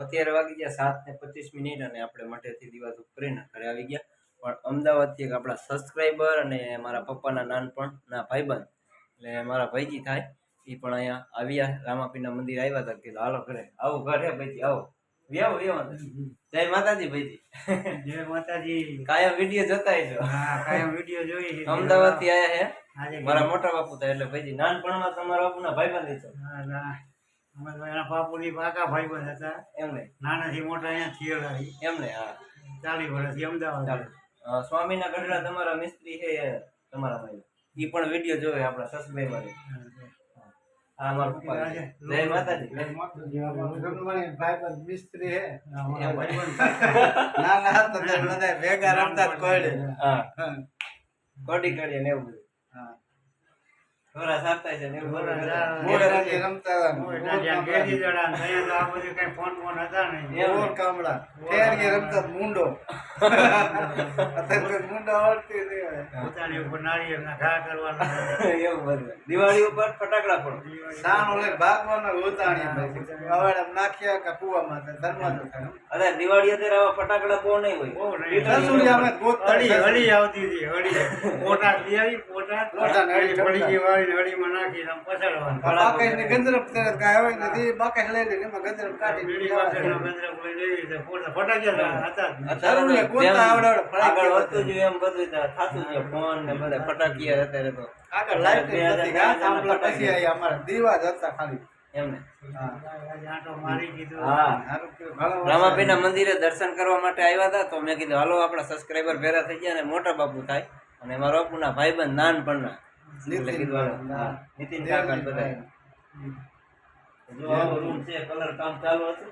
અત્યારે વાગી ગયા સાત ને પચીસ મિનિટ અને આપણે મઠેથી દિવાસ કરીને ઘરે આવી ગયા. પણ અમદાવાદથી એક આપણા સબસ્ક્રાઈબર અને મારા પપ્પાના નાનપણના ભાઈબંધ એટલે મારા ભાઈજી થાય એ પણ અહીંયા આવ્યા. રામાપીના મંદિર આવ્યા હતા કીધું હાલો ઘરે આવો ઘરે ભાઈજી આવો. વ્યાવો વ્યાવો જય માતાજી ભાઈજી. જય માતાજી. કાયમ વીડિયો જોતા છો કાયમ વીડિયો જોઈ અમદાવાદથી અમદાવાદથી આયા હે. મારા મોટા બાપુ થાય એટલે ભાઈજી નાનપણમાં તમારા બાપુના ભાઈબંધ છો. ના, ના. અમે તો એના બાપુની પાકા ભાઈબંધ હતા. એમને? નાનાથી મોટા અહીંયા થયેલા એમને હા. ચાલી વર્ષથી અમદાવાદ ચાલો સ્વામીના ગઢડા તમારા મિસ્ત્રી છે તમારા ભાઈ એ પણ વીડિયો જોવે આપણા સસભાઈ પપ્પા. જય માતાજી. ભાઈબંધ મિસ્ત્રી હે તો બધા ભેગા રમતા જ કોયડે. હા. કોડી કાઢીએ ને એવું બધું. હા. થોડા સાતા છે ને એવું બધું થોડા બધા. મોરડાથી રમતા હતા. મોય ટાઢિયા, કેદી દડા ને અહીંયા તો આ બધું કાંઈ ફોન હતા નહીં. મોર કામડા રમતા મુંડો અત્યારે મુંડો આવડતી. પોતાની ઉપર નાળિયેરના ઘા કરવાના. એવું બધું. દિવાળી ઉપર ફટાકડા ફોડો. સાન ઓલે ભાગવાનો ઉતાણી પછી. નાખ્યા કે કૂવામાં ધર્માં અરે દિવાળી અત્યારે આવા ફટાકડા બહુ નહીં હોય. નહીં. સસુરિયામાં ગોતતા હળી હળી આવતી હતી હળી. પોટાક લઈ આવી પોટાક લોટાને હળી પડીકી વાળીને હળીમાં નાખી આમ પછાડવાનું. બાકાઈને ગંદરપ તરત કાંઈ હોય નથી બાકાઈ લઈ લઈને એમાં ગંદરપ કાઢી બીડી પાસે ગંદરપ લઈને એવી રીતે હતા. જરૂરી, તો આવડે ફટાકડા આગળ વધતું જોઈએ એમ બધું થાતું ફોન ને બધા ફટાકિયા તો. આગળ નથી પછી આયા અમારા દીવા જ હતા ખાલી. એમને. મંદિરે દર્શન કરવા માટે આવ્યા હતા તો મેં કીધું હાલો આપણા સબસ્ક્રાઈબર ભેરા થઈ ગયા અને મોટા બાપુ થાય. અને મારો બાપુના ભાઈબંધ નાનપણના. એટલે કીધું હાલો. નીતિન કાકા બધા જો આવો રૂમ છે કલર કામ ચાલુ હતું.